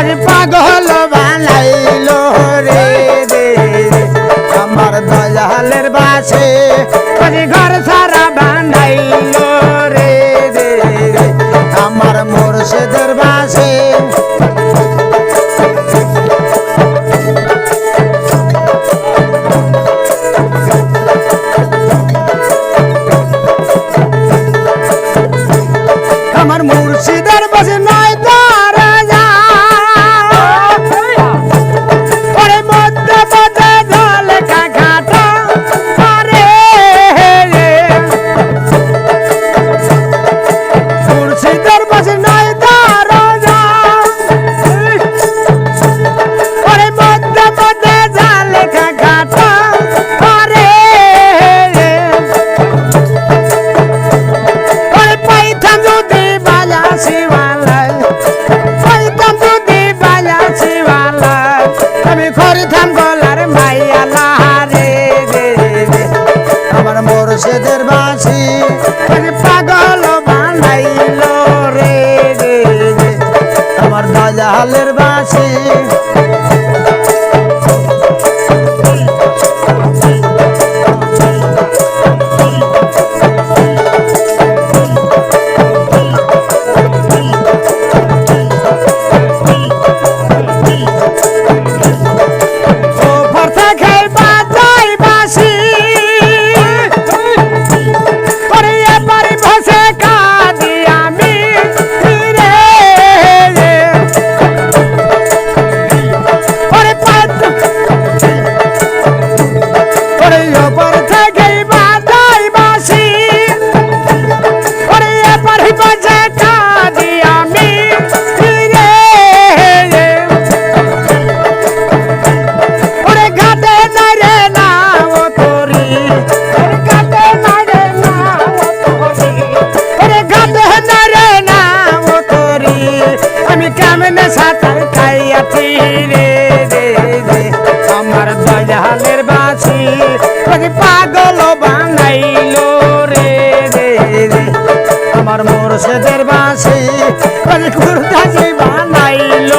আমার পাগল বানাইল রে রে আমার দয়ালের বাসে ঘর সারা বানাইল রে রে আমার মুর্শিদার বাজে না দয়ালের বাসে পালের বাছি তোকে পাগল বানাইল রে রে রে। আমার মোরশেদের বাছি তোকে কুর্তাছি বানাইল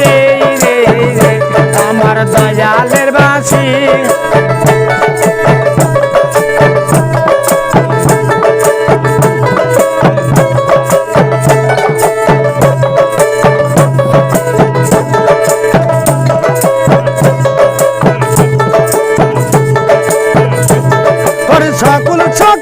রে রে রে। আমার দয়ালের বাছি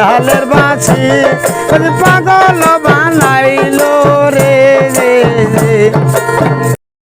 জালের বাছি পাগল বানাইলো।